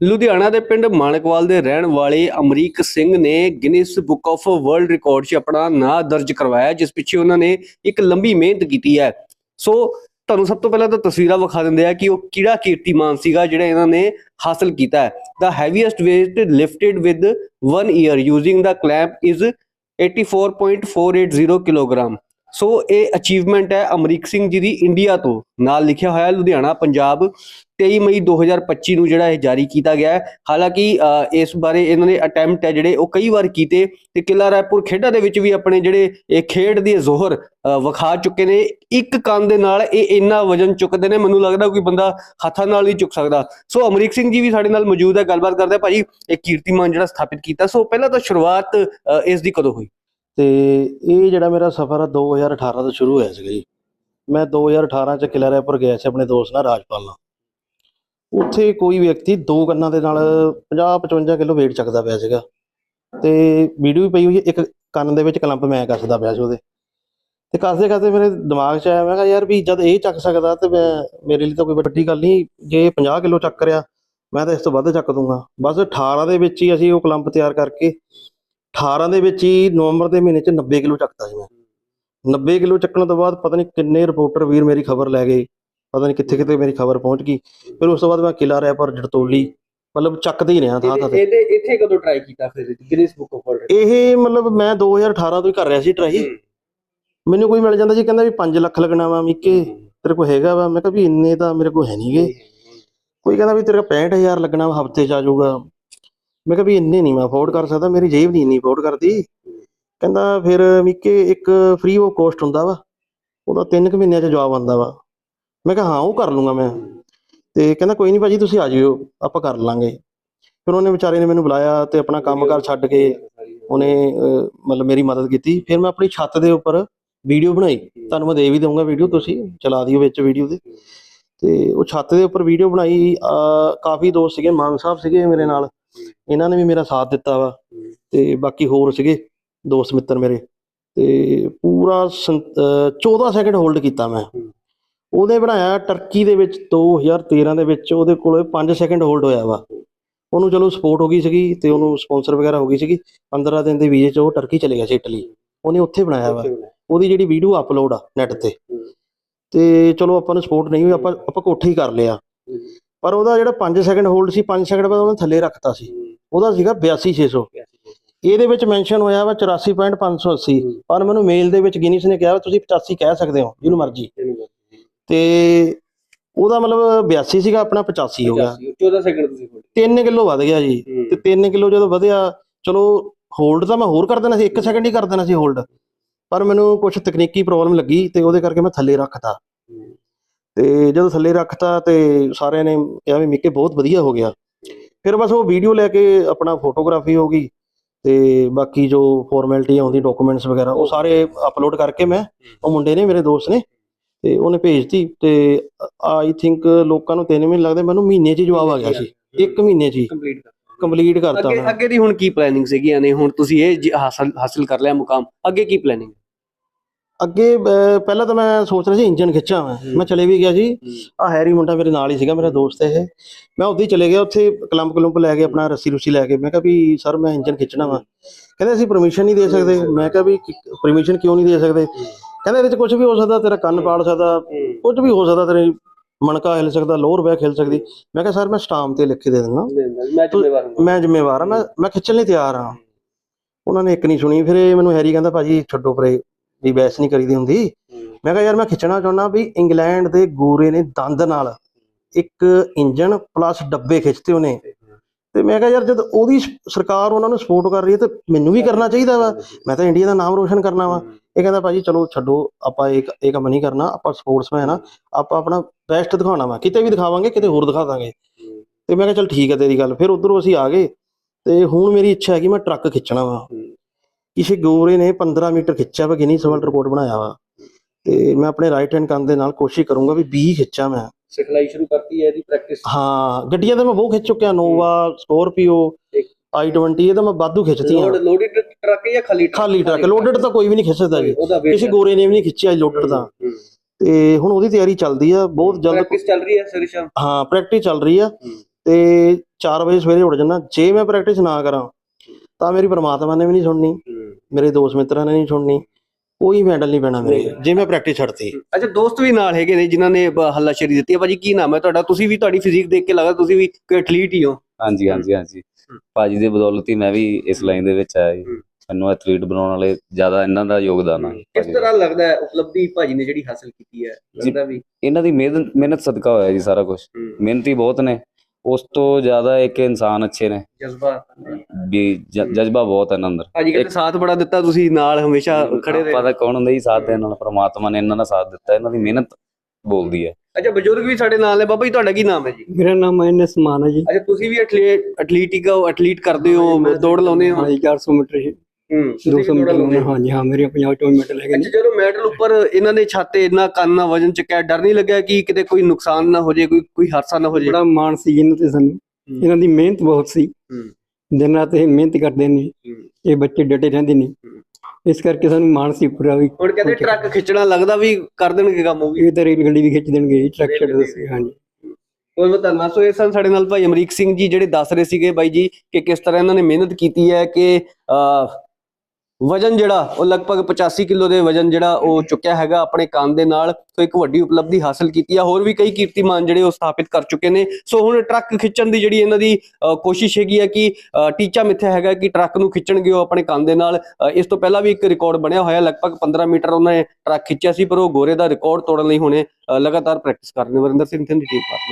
ਲੁਧਿਆਣਾ ਦੇ ਪਿੰਡ ਮਾਣਕਵਾਲ ਦੇ ਰਹਿਣ ਵਾਲੇ ਅਮਰੀਕ ਸਿੰਘ ਨੇ Guinness book of world record 'ਚ ਆਪਣਾ ਨਾਂ ਦਰਜ ਕਰਵਾਇਆ, ਜਿਸ ਪਿੱਛੇ ਉਹਨਾਂ ਨੇ ਇੱਕ ਲੰਬੀ ਮਿਹਨਤ ਕੀਤੀ ਹੈ। ਸੋ ਤੁਹਾਨੂੰ ਸਭ ਤੋਂ ਪਹਿਲਾਂ ਤਾਂ ਤਸਵੀਰਾਂ ਵਿਖਾ ਦਿੰਦੇ ਆ ਕਿ ਉਹ ਕਿਹੜਾ ਕੀਰਤੀਮਾਨ ਸੀਗਾ ਜਿਹੜਾ ਇਹਨਾਂ ਨੇ ਹਾਸਲ ਕੀਤਾ ਹੈ। The heaviest weight lifted with 1 ear using the clamp is 84.480 kilogram so ਇਹ ਅਚੀਵਮੈਂਟ ਹੈ ਅਮਰੀਕ ਸਿੰਘ ਜੀ ਦੀ ਇੰਡੀਆ ਤੋਂ। ਨਾਲ ਲਿਖਿਆ ਹੋਇਆ ਲੁਧਿਆਣਾ ਪੰਜਾਬ। 23 ਮਈ 2025 ਨੂੰ ਜਿਹੜਾ ਇਹ ਜਾਰੀ ਕੀਤਾ ਗਿਆ ਹੈ। ਹਾਲਾਂਕਿ ਅ, ਇਸ ਬਾਰੇ ਇਹਨਾਂ ਨੇ ਅਟੈਂਪਟ ਹੈ ਜਿਹੜੇ ਉਹ ਕਈ ਵਾਰ ਕੀਤੇ ਤੇ ਕਿਲਾ ਰਾਏਪੁਰ ਖੇਡਾਂ ਦੇ ਵਿੱਚ ਵੀ ਆਪਣੇ ਜਿਹੜੇ ਇਹ ਖੇਡ ਦੇ ਜ਼ੋਹਰ ਵਿਖਾ ਚੁੱਕੇ ਨੇ। ਇੱਕ ਕੰਨ ਦੇ ਨਾਲ ਇਹ ਇੰਨਾ ਵਜਨ ਚੁੱਕਦੇ ਨੇ ਮੈਨੂੰ ਲੱਗਦਾ ਕੋਈ ਬੰਦਾ ਹੱਥਾਂ ਨਾਲ ਨਹੀਂ ਚੁੱਕ ਸਕਦਾ। ਸੋ ਅਮਰੀਕ ਸਿੰਘ ਜੀ ਵੀ ਸਾਡੇ ਨਾਲ ਮੌਜੂਦ ਹੈ ਗੱਲਬਾਤ ਕਰਦੇ ਆ ਭਾਜੀ ਇਹ ਕੀਰਤੀਮਾਨ ਜਿਹੜਾ ਸਥਾਪਿਤ ਕੀਤਾ। ਸੋ ਪਹਿਲਾਂ ਤਾਂ ਸ਼ੁਰੂਆਤ ਇਸ ਦੀ ਕਦੋਂ ਹੋਈ? ਤੇ ਇਹ ਜਿਹੜਾ ਮੇਰਾ ਸਫ਼ਰ ਆ 2018 ਤੋਂ ਸ਼ੁਰੂ ਹੋਇਆ ਸੀਗਾ ਜੀ। ਮੈਂ 2018 ਚ ਕਿਲਾ ਰਾਏਪੁਰ ਗਿਆ ਸੀ ਆਪਣੇ ਦੋਸਤ ਨਾਲ, ਰਾਜਪਾਲ ਨਾਲ। ਉੱਥੇ ਕੋਈ ਵਿਅਕਤੀ ਦੋ ਕੰਨਾਂ ਦੇ ਨਾਲ 50 55 ਕਿਲੋ weight ਚੱਕਦਾ ਪਿਆ ਸੀਗਾ। ਤੇ ਵੀਡੀਓ ਵੀ ਪਈ ਹੋਈ ਇੱਕ ਕੰਨ ਦੇ ਵਿੱਚ ਕਲੰਪ ਮੈਂ ਕੱਸਦਾ ਪਿਆ ਸੀ ਉਹਦੇ। ਤੇ ਕੱਸਦੇ ਕੱਸਦੇ ਮੇਰੇ ਦਿਮਾਗ 'ਚ ਆਇਆ, ਮੈਂ ਕਿਹਾ ਯਾਰ ਵੀ ਜਦ ਇਹ ਚੱਕ ਸਕਦਾ ਤੇ ਮੈਂ, ਮੇਰੇ ਲਈ ਤਾਂ ਕੋਈ ਵੱਡੀ ਗੱਲ ਨਹੀਂ, ਜੇ ਇਹ 50 ਕਿਲੋ ਚੱਕ ਰਿਆ ਮੈਂ ਤਾਂ ਇਸ ਤੋਂ ਵੱਧ ਚੱਕ ਦੂੰਗਾ। ਬਸ 18 ਦੇ ਵਿੱਚ ਹੀ ਅਸੀਂ ਉਹ ਕਲੰਪ ਤਿਆਰ ਕਰਕੇ 18 ਦੇ ਵਿੱਚ ਹੀ ਨਵੰਬਰ ਦੇ ਮਹੀਨੇ 'ਚ 90 ਕਿਲੋ ਚੱਕਤਾ ਸੀ ਮੈਂ। 90 ਕਿਲੋ ਚੱਕਣ ਤੋਂ ਬਾਅਦ ਪਤਾ ਨਹੀਂ ਕਿੰਨੇ ਰਿਪੋਰਟਰ ਵੀਰ ਮੇਰੀ ਖਬਰ ਲੈ ਗਏ ਪਤਾ ਨਹੀਂ ਕਿੱਥੇ ਕਿੱਥੇ ਮੇਰੀ ਖਬਰ ਪਹੁੰਚ ਗਈ। ਫਿਰ ਉਸ ਤੋਂ ਬਾਅਦ ਮੈਂ ਕਿਲਾ ਰਾਏਪੁਰ ਜੜਤੋਲੀ ਮਤਲਬ ਚੱਕਦੇ ਹੀ ਰਿਹਾ ਥਾਂ ਥਾਂ ਤੇ। ਇਹਦੇ ਇੱਥੇ ਕਦੋਂ ਟਰਾਈ ਕੀਤਾ ਫਿਰ ਗਿਨੀਸ ਬੁੱਕ ਆਫ ਵਰਲਡ ਇਹ ਮਤਲਬ ਮੈਂ 2018 ਤੋਂ ਹੀ ਕਰ ਰਿਹਾ ਸੀ ਟਰਾਈ ਮੈਨੂੰ ਕੋਈ ਮਿਲ ਜਾਂਦਾ ਸੀ ਕਹਿੰਦਾ ਵੀ 5 ਲੱਖ ਲੱਗਣਾ ਵਾ ਮਿੱਕੇ ਤੇਰੇ ਕੋਲ ਹੈਗਾ ਵਾ। ਮੈਂ ਕਿਹਾ ਵੀ ਇੰਨੇ ਤਾਂ ਮੇਰੇ ਕੋਲ ਹੈ ਨਹੀਂਗੇ ਕੋਈ ਕਹਿੰਦਾ ਵੀ ਤੇਰੇ ਕੋਲ 65000 ਲੱਗਣਾ ਵਾ ਹਫ਼ਤੇ 'ਚ ਆ ਜਾਊਗਾ। ਮੈਂ ਕਿਹਾ ਵੀ ਇੰਨੇ ਨਹੀਂ ਮੈਂ ਅਫੋਰਡ ਕਰ ਸਕਦਾ, ਮੇਰੀ ਜੇਬ ਨਹੀਂ ਇੰਨੀ ਅਫੋਰਡ ਕਰਦੀ। ਕਹਿੰਦਾ ਫਿਰ ਮਿੱਕੇ ਇੱਕ ਫ੍ਰੀ ਆਫ ਕੋਸਟ ਹੁੰਦਾ ਵਾ, ਉਹਦਾ 3 ਕੁ ਮਹੀਨਿਆਂ 'ਚ ਜਵਾਬ ਆਉਂਦਾ ਵਾ। ਮੈਂ ਕਿਹਾ ਹਾਂ, ਉਹ ਕਰ ਲੂੰਗਾ ਮੈਂ। ਤੇ ਕਹਿੰਦਾ ਕੋਈ ਨਹੀਂ ਭਾਜੀ, ਤੁਸੀਂ ਆ ਜਿਓ, ਆਪਾਂ ਕਰ ਲਾਂਗੇ। ਫਿਰ ਉਹਨੇ ਵਿਚਾਰੇ ਨੇ ਮੈਨੂੰ ਬੁਲਾਇਆ ਤੇ ਆਪਣਾ ਕੰਮਕਾਰ ਛੱਡ ਕੇ ਉਹਨੇ ਮਤਲਬ ਮੇਰੀ ਮਦਦ ਕੀਤੀ। ਫਿਰ ਮੈਂ ਆਪਣੀ ਛੱਤ ਦੇ ਉੱਪਰ ਵੀਡੀਓ ਬਣਾਈ। ਤੁਹਾਨੂੰ ਮੈਂ ਦੇ ਵੀ ਦਊਂਗਾ ਵੀਡੀਓ, ਤੁਸੀਂ ਚਲਾ ਦਿਓ ਵਿੱਚ ਵੀਡੀਓ ਦੇ। ਤੇ ਉਹ ਛੱਤ ਦੇ ਉੱਪਰ ਵੀਡੀਓ ਬਣਾਈ। ਕਾਫੀ ਦੋਸਤ ਸੀਗੇ, ਮਾਨ ਸਾਹਿਬ ਸੀਗੇ ਮੇਰੇ ਨਾਲ। ਇਹਨਾਂ ਨੇ ਵੀ ਮੇਰਾ ਸਾਥ ਦਿੱਤਾ ਵਾ ਤੇ ਬਾਕੀ ਹੋਰ ਸੀਗੇ ਦੋਸਤ ਮਿੱਤਰ ਮੇਰੇ ਤੇ ਪੂਰਾ ਸੰ- 14 ਸੈਕਿੰਡ ਹੋਲਡ ਕੀਤਾ ਮੈਂ। ਉਹਨੇ ਬਣਾਇਆ ਟਰਕੀ ਦੇ ਵਿੱਚ 2013 ਦੇ ਵਿੱਚ, ਉਹਦੇ ਕੋਲ 5 ਸੈਕਿੰਡ ਹੋਲਡ ਹੋਇਆ ਵਾ। ਉਹਨੂੰ ਚਲੋ ਸਪੋਰਟ ਹੋ ਗਈ ਸੀਗੀ ਤੇ ਉਹਨੂੰ ਸਪਾਂਸਰ ਵਗੈਰਾ ਹੋ ਗਈ ਸੀਗੀ। 15 ਦਿਨ ਦੇ ਵੀਜ਼ੇ 'ਚ ਉਹ ਟਰਕੀ ਚਲੇ ਗਿਆ ਸੀ ਇਟਲੀ ਉਹਨੇ ਉੱਥੇ ਬਣਾਇਆ ਵਾ। ਉਹਦੀ ਜਿਹੜੀ ਵੀਡੀਓ ਅਪਲੋਡ ਆ ਨੈਟ ਤੇ। ਤੇ ਚਲੋ ਆਪਾਂ ਨੂੰ ਸਪੋਰਟ ਨਹੀਂ ਹੋਈ, ਆਪਾਂ ਆਪਾਂ ਕੋਠੇ ਹੀ ਕਰ ਲਿਆ। ਪਰ ਉਹਦਾ ਜਿਹੜਾ 5 ਸੈਕਿੰਡ ਹੋਲਡ ਸੀ 5 ਸੈਕਿੰਡ ਬਾਅਦ ਉਹਨੇ ਥੱਲੇ ਰੱਖਤਾ ਸੀ। ਉਹਦਾ ਸੀਗਾ 82600 ਇਹਦੇ ਵਿੱਚ ਮੈਂਸ਼ਨ ਹੋਇਆ ਵਾ 84.580 ਪਰ ਮੈਨੂੰ ਮੇਲ ਦੇ ਵਿੱਚ ਗਿਨੀਸ ਨੇ ਕਿਹਾ ਤੁਸੀਂ 85 ਕਹਿ ਸਕਦੇ ਹੋ ਜਿਹਨੂੰ ਮਰਜ਼ੀ। ਤੇ ਉਹਦਾ ਮਤਲਬ 82 ਸੀਗਾ ਆਪਣਾ 85 ਹੋ ਗਿਆ। 14 ਸੈਕਿੰਡ ਤੁਸੀਂ ਖੋਲ 3 ਕਿਲੋ ਵੱਧ ਗਿਆ ਜੀ। ਤੇ 3 ਕਿਲੋ ਜਦੋਂ ਵਧਿਆ ਚਲੋ ਹੋਲਡ ਤਾਂ ਮੈਂ ਹੋਰ ਕਰ ਦੇਣਾ ਸੀ 1 ਸੈਕਿੰਡ ਹੀ ਕਰ ਦੇਣਾ ਸੀ ਹੋਲਡ ਪਰ ਮੈਨੂੰ ਕੁਝ ਤਕਨੀਕੀ ਪ੍ਰੋਬਲਮ ਲੱਗੀ ਤੇ ਉਹਦੇ ਕਰਕੇ ਮੈਂ ਥੱਲੇ ਰੱਖਤਾ। ਤੇ ਜਦੋਂ ਥੱਲੇ ਰੱਖਤਾ ਤੇ ਸਾਰਿਆਂ ਨੇ ਕਿਹਾ ਵੀ ਮਿੱਕੇ ਬਹੁਤ ਵਧੀਆ ਹੋ ਗਿਆ। ਫਿਰ ਬਸ ਉਹ ਵੀਡੀਓ ਲੈ ਕੇ ਆਪਣਾ ਫੋਟੋਗ੍ਰਾਫੀ ਹੋ ਗਈ ਤੇ ਬਾਕੀ ਜੋ ਫਾਰਮੈਲਿਟੀ ਆਉਂਦੀ ਡਾਕੂਮੈਂਟਸ ਵਗੈਰਾ ਉਹ ਸਾਰੇ ਅਪਲੋਡ ਕਰਕੇ ਮੈਂ ਉਹ ਮੁੰਡੇ ਨੇ ਮੇਰੇ ਦੋਸਤ ਨੇ ਤੇ ਉਹਨੇ ਭੇਜਤੀ ਤੇ ਆਈ ਥਿੰਕ ਲੋਕਾਂ ਨੂੰ 3 ਮਹੀਨੇ ਲੱਗਦੇ ਮੈਨੂੰ ਮਹੀਨੇ 'ਚ ਜਵਾਬ ਆ ਗਿਆ ਸੀ। ਇੱਕ ਮਹੀਨੇ 'ਚ ਹੀ। ਕੰਪਲੀਟ ਕਰ ਕੰਪਲੀਟ ਕਰਤਾ ਅੱਗੇ ਦੀ ਹੁਣ ਕੀ ਪਲੈਨਿੰਗ ਸੀਗੀ ਯਾਨੀ ਹੁਣ ਤੁਸੀਂ ਇਹ ਹਾਸਲ ਹਾਸਲ ਕਰ ਲਿਆ ਮੁਕਾਮ। ਅੱਗੇ ਕੀ ਪਲੈਨਿੰਗ ਅੱਗੇ ਅਹ, ਪਹਿਲਾਂ ਤਾਂ ਮੈਂ ਸੋਚ ਰਿਹਾ ਸੀ ਇੰਜਨ ਖਿੱਚਾਂ ਮੈਂ। ਮੈਂ ਚਲੇ ਵੀ ਗਿਆ ਜੀ ਆ ਹੈਰੀ ਮੁੰਡਾ ਮੇਰੇ ਨਾਲ ਹੀ ਸੀਗਾ ਮੇਰਾ ਦੋਸਤ ਇਹ। ਮੈਂ ਉੱਥੇ ਹੀ ਚਲੇ ਗਿਆ ਉੱਥੇ ਕਲੰਪ ਕਲੰਪ ਲੈ ਕੇ ਆਪਣਾ ਰੱਸੀ ਰੁੱਸੀ ਲੈ ਕੇ। ਮੈਂ ਕਿਹਾ ਵੀ ਸਰ ਮੈਂ ਇੰਜਨ ਖਿੱਚਣਾ ਵਾ। ਕਹਿੰਦੇ ਅਸੀਂ ਪਰਮਿਸ਼ਨ ਨਹੀਂ ਦੇ ਸਕਦੇ। ਮੈਂ ਕਿਹਾ ਵੀ ਪਰਮਿਸ਼ਨ ਕਿਉਂ ਨਹੀਂ ਦੇ ਸਕਦੇ? ਕਹਿੰਦੇ ਇਹਦੇ ਚ ਕੁਝ ਵੀ ਹੋ ਸਕਦਾ ਤੇਰਾ ਕੰਨ ਪਾੜ ਸਕਦਾ ਕੁਝ ਵੀ ਹੋ ਸਕਦਾ ਤੇਰੀ ਮਣਕਾ ਹਿਲ ਸਕਦਾ ਲੋਅਰ ਬੈਕ ਹਿਲ ਸਕਦੀ। ਮੈਂ ਕਿਹਾ ਸਰ ਮੈਂ ਸਟਾਮ ਤੇ ਲਿਖ ਕੇ ਦੇ ਦਿੰਦਾ। ਮੈਂ ਜ਼ਿੰਮੇਵਾਰ ਹਾਂ। ਮੈਂ ਜ਼ਿੰਮੇਵਾਰ ਮੈਂ ਮੈਂ ਖਿੱਚਣ ਲਈ ਤਿਆਰ ਆ ਉਹਨਾਂ ਨੇ ਇੱਕ ਨਹੀਂ ਸੁਣੀ। ਫਿਰ ਇਹ ਮੈਨੂੰ ਹੈਰੀ ਕਹਿੰਦਾ ਭਾਜੀ ਛੱਡੋ ਪਰੇ। ਵੀ ਬੈਸ ਨਹੀਂ ਕਰੀਦੀ ਹੁੰਦੀ। ਮੈਂ ਕਿਹਾ ਯਾਰ ਮੈਂ ਖਿੱਚਣਾ ਚਾਹੁੰਦਾ ਵੀ ਇੰਗਲੈਂਡ ਦੇ ਗੋਰੇ ਨੇ ਦੰਦ ਨਾਲ ਇੱਕ ਇੰਜਨ ਪਲੱਸ ਡੱਬੇ ਖਿੱਚਤੇ ਉਹਨੇ। ਤੇ ਮੈਂ ਕਿਹਾ ਯਾਰ ਜਦ ਉਹਦੀ ਸਰਕਾਰ ਉਹਨਾਂ ਨੂੰ ਸਪੋਰਟ ਕਰ ਰਹੀ ਹੈ ਤੇ ਮੈਨੂੰ ਵੀ ਕਰਨਾ ਚਾਹੀਦਾ ਵਾ। ਮੈਂ ਤਾਂ ਇੰਡੀਆ ਦਾ ਨਾਮ ਰੋਸ਼ਨ ਕਰਨਾ ਵਾ। ਇਹ ਕਹਿੰਦਾ ਭਾਜੀ ਚਲੋ ਛੱਡੋ, ਆਪਾਂ ਇਹ ਇਹ ਕੰਮ ਨਹੀਂ ਕਰਨਾ, ਆਪਾਂ ਸਪੋਰਟਸਮੈਨ ਆ। ਆਪਾਂ ਆਪਣਾ ਬੈਸਟ ਦਿਖਾਉਣਾ ਵਾ। ਕਿਤੇ ਵੀ ਦਿਖਾਵਾਂਗੇ, ਕਿਤੇ ਹੋਰ ਦਿਖਾ ਦਾਂਗੇ। ਤੇ ਮੈਂ ਕਿਹਾ ਚਲ ਠੀਕ ਹੈ ਤੇਰੀ ਗੱਲ। ਫਿਰ ਉਧਰੋਂ ਅਸੀਂ ਆ ਗਏ ਤੇ ਹੁਣ ਮੇਰੀ ਇੱਛਾ ਹੈ ਕਿ ਮੈਂ ਟਰੱਕ ਖਿੱਚਣਾ ਵਾ। ਕਿਸੇ ਗੋਰੇ ਨੇ 15 ਮੀਟਰ ਖਿੱਚਿਆ ਵਾ ਗਿਨੀਸ ਵਰਲਡ ਰਿਕਾਰਡ ਬਣਾਇਆ ਵਾ। ਤੇ ਮੈਂ ਆਪਣੇ ਰਾਈਟ ਹੈਂਡ ਕੰਨ ਦੇ ਨਾਲ ਕੋਸ਼ਿਸ਼ ਕਰੂੰਗਾ ਵੀ 20 ਖਿੱਚਾਂ ਮੈਂ। ਸਿਖਲਾਈ ਸ਼ੁਰੂ ਕਰਤੀ ਹੈ ਇਹਦੀ ਪ੍ਰੈਕਟਿਸ ਹਾਂ ਗੱਡੀਆਂ ਤੇ ਮੈਂ ਬਹੁਤ ਖਿੱਚ ਚੁੱਕਿਆ ਨੋਵਾ ਸਕੋਰਪੀਓ i20 ਇਹ ਤਾਂ ਮੈਂ ਵਾਧੂ ਖਿੱਚਤੀਆਂ। ਲੋਡ ਲੋਡਡ ਟਰੱਕ ਜਾਂ ਖਾਲੀ ਖਾਲੀ ਟਰੱਕ ਲੋਡਡ ਤਾਂ ਕੋਈ ਵੀ ਨਹੀਂ ਖਿੱਚਦਾ ਜੀ। ਕਿਸੇ ਗੋਰੇ ਨੇ ਵੀ ਨਹੀਂ ਖਿੱਚਿਆ ਲੋਡਡ ਤਾਂ। ਤੇ ਹੁਣ ਉਹਦੀ ਤਿਆਰੀ ਚੱਲਦੀ ਆ ਬਹੁਤ ਜਲਦ ਪ੍ਰੈਕਟਿਸ ਚੱਲ ਰਹੀ ਹੈ ਸਰ ਸ਼ਾਮ? ਹਾਂ ਪ੍ਰੈਕਟਿਸ ਚੱਲ ਰਹੀ ਆ। ਤੇ 4 ਵਜੇ ਸਵੇਰੇ ਉੱਠ ਜੰਨਾ। ਜੇ ਮੈਂ ਪ੍ਰੈਕਟਿਸ ਨਾ ਕਰਾਂ ਤਾਂ ਮੇਰੀ ਪ੍ਰਮਾਤਮਾ ਨੇ ਵੀ ਨਹੀਂ ਸੁਣਨੀ। ਮੇਰੇ ਦੋਸਤ ਮਿੱਤਰਾਂ ਨੇ ਨਹੀਂ ਸੁਣਨੀ ਕੋਈ ਮੈਡਲ ਨਹੀਂ ਪੈਣਾ ਮੇਰੇ ਜੇ ਮੈਂ ਪ੍ਰੈਕਟਿਸ ਛੱਡਤੀ। ਅੱਛਾ ਦੋਸਤ ਵੀ ਨਾਲ ਹੈਗੇ ਨੇ ਜਿਨ੍ਹਾਂ ਨੇ ਹੱਲਾਸ਼ੇਰੀ ਦਿੱਤੀ ਹੈ। ਭਾਜੀ ਕੀ ਨਾਮ ਹੈ ਤੁਹਾਡਾ? ਤੁਸੀਂ ਵੀ ਤੁਹਾਡੀ ਫਿਜ਼ੀਕ ਦੇਖ ਕੇ ਲੱਗਦਾ ਤੁਸੀਂ ਵੀ ਕੋਈ ਐਥਲੀਟ ਹੀ ਹੋ। ਹਾਂਜੀ ਹਾਂਜੀ ਹਾਂਜੀ। ਭਾਜੀ ਦੇ ਬਦੌਲਤ ਹੀ ਮੈਂ ਵੀ ਇਸ ਲਾਈਨ ਦੇ ਵਿੱਚ ਆਇਆ ਜੀ। ਮੈਨੂੰ ਐਥਲੀਟ ਬਣਾਉਣ ਵਾਲੇ ਜ਼ਿਆਦਾ ਇਹਨਾਂ ਦਾ ਯੋਗਦਾਨ ਆ। ਕਿਸ। ਤਰ੍ਹਾਂ ਲੱਗਦਾ ਹੈ ਉਪਲਬਧੀ ਭਾਜੀ ਨੇ ਜਿਹੜੀ ਹਾਸਲ ਕੀਤੀ ਹੈ? ਲੱਗਦਾ ਵੀ? ਇਹਨਾਂ ਦੀ ਮਿਹਨਤ ਮਿਹਨਤ ਸਦਕਾ ਹੋਇਆ ਜੀ ਸਾਰਾ ਕੁਝ ਮਿਹਨਤੀ ਬਹੁਤ ਨੇ। ਉਸ ਤੋਂ ਜ਼ਿਆਦਾ ਇੱਕ ਇਨਸਾਨ ਅੱਛੇ ਨੇ। ਜਜ਼ਬਾ। ਵੀ ਜ- ਜਜ਼ਬਾ ਬਹੁਤ ਹੈ ਇਹਨਾਂ ਅੰਦਰ। ਭਾਜੀ ਕਹਿੰਦੇ ਸਾਥ ਬੜਾ ਦਿੱਤਾ ਤੁਸੀਂ ਨਾਲ ਹਮੇਸ਼ਾ ਖੜੇ ਰਹੇ। ਆਪਾਂ ਤਾਂ ਕੌਣ ਹੁੰਦਾ ਜੀ ਸਾਥ ਦੇਣ ਨਾਲ? ਪ੍ਰਮਾਤਮਾ ਨੇ ਇਹਨਾਂ ਦਾ ਸਾਥ ਦਿੱਤਾ ਇਹਨਾਂ ਦੀ ਮਿਹਨਤ ਬੋਲਦੀ ਹੈ। ਅੱਛਾ ਬਜ਼ੁਰਗ ਵੀ ਸਾਡੇ ਨਾਲ ਨੇ। ਬਾਬਾ ਜੀ ਤੁਹਾਡਾ ਕੀ ਨਾਮ ਹੈ ਜੀ? ਮੇਰਾ ਨਾਮ ਐਨਐਸ ਮਾਨ ਹੈ ਜੀ। ਅੱਛਾ ਤੁਸੀਂ ਵੀ ਐਥਲੀਟ ਐਥਲੀਟਿਕ ਐਥਲੀਟ ਕਰਦੇ ਹੋ ਦੌੜ ਲਾਉਂਦੇ ਹੋ। ਹਾਂਜੀ 400 ਮੀਟਰ ਜੀ, ਹੂੰ 200 ਮੀਟਰ ਲਾਉਂਦੇ ਹਾਂ। ਹਾਂਜੀ ਹਾਂ ਮੇਰੇ ਪੰਜਾਬ ਚੋਂ ਮੈਡਲ ਹੈਗੇ ਅੱਛਾ ਨੇ। ਜਦੋਂ ਮੈਡਲ ਉੱਪਰ ਇਹਨਾਂ ਨੇ ਛਾਤੇ ਇੰਨਾ ਕੰਨ ਵਜਨ ਚੱਕਿਆ ਡਰ ਨਹੀਂ ਲੱਗਿਆ ਕਿ ਕਿਤੇ ਕੋਈ ਨੁਕਸਾਨ ਨਾ ਹੋ ਜਾਏ ਕੋਈ ਕੋਈ ਹਾਦਸਾ ਨਾ ਹੋ ਜਾਏ? ਬੜਾ ਮਾਣ ਸੀ ਇਹਨਾਂ ਤੇ ਸਾਨੂੰ। ਹੂੰ। ਇਹਨਾਂ ਦੀ ਮਿਹਨਤ ਬਹੁਤ ਸੀ। ਹੂੰ। ਦਿਨ ਰਾਤ ਇਹ ਮਿਹਨਤ ਕਰਦੇ ਨੇ। ਹੂੰ। ਇਹ ਬੱਚੇ ਡਟੇ ਰਹਿੰਦੇ ਨੇ। ਹੂੰ। ਇਸ ਕਰਕੇ ਸਾਨੂੰ ਮਾਣ ਸੀ ਪੂਰਾ ਵੀ। ਹੁਣ ਕਹਿੰਦੇ ਟਰੱਕ ਖਿੱਚਣਾ ਲੱਗਦਾ ਵੀ ਕਰ ਦੇਣਗੇ ਕੰਮ ਉਹ ਵੀ। ਇਹ ਤਾਂ ਰੇਲ ਗੱਡੀ ਵੀ ਖਿੱਚ ਦੇਣਗੇ ਜੀ, ਟਰੱਕ ਛੱਡ ਦੱਸੇ ਹਾਂਜੀ। ਬਹੁਤ ਬਹੁਤ ਧੰਨਵਾਦ ਸੋ ਇਹ ਸਨ ਸਾਡੇ ਨਾਲ ਭਾਈ ਅਮਰੀਕ ਸਿੰਘ ਜੀ ਜਿਹੜੇ ਦੱਸ ਰਹੇ ਸੀਗੇ ਬਾਈ ਜੀ ਕਿ ਕਿਸ ਤਰ੍ਹਾਂ ਇਹਨਾਂ ਨੇ ਮਿਹਨਤ ਕੀਤੀ ਹੈ ਕਿ ਅਹ, ਵਜਨ ਜਿਹੜਾ ਉਹ ਲਗਭਗ 85 ਕਿਲੋ ਦੇ ਵਜਨ ਜਿਹੜਾ ਉਹ ਚੁੱਕਿਆ ਹੈਗਾ ਆਪਣੇ ਕੰਨ ਦੇ ਨਾਲ ਸੋ ਇੱਕ ਵੱਡੀ ਉਪਲਬਧੀ ਹਾਸਲ ਕੀਤੀ ਹੈ ਹੋਰ ਵੀ ਕਈ ਕੀਰਤੀਮਾਨ ਜਿਹੜੇ ਉਹ ਸਥਾਪਿਤ ਕਰ ਚੁੱਕੇ ਨੇ। ਸੋ ਹੁਣ ਟਰੱਕ ਖਿੱਚਣ ਦੀ ਜਿਹੜੀ ਇਹਨਾਂ ਦੀ ਕੋਸ਼ਿਸ਼ ਹੈਗੀ ਹੈ ਕਿ ਟੀਚਾ ਮਿੱਥਿਆ ਹੈਗਾ ਕਿ ਟਰੱਕ ਨੂੰ ਖਿੱਚਣਗੇ ਉਹ ਆਪਣੇ ਕੰਨ ਦੇ ਨਾਲ। ਇਸ ਤੋਂ ਪਹਿਲਾਂ ਵੀ ਇੱਕ ਰਿਕਾਰਡ ਬਣਿਆ ਹੋਇਆ ਲਗਭਗ 15 ਮੀਟਰ ਉਹਨਾਂ ਨੇ ਟਰੱਕ ਖਿੱਚਿਆ ਸੀ ਪਰ ਉਹ ਗੋਰੇ ਦਾ ਰਿਕਾਰਡ ਤੋੜਨ ਲਈ ਹੁਣੇ ਲਗਾਤਾਰ ਪ੍ਰੈਕਟਿਸ ਕਰ ਰਹੇ ਨੇ। ਵਰਿੰਦਰ ਸਿੰਘ ਥਿੰਦੀ ਟੀਮ ਪਾਸ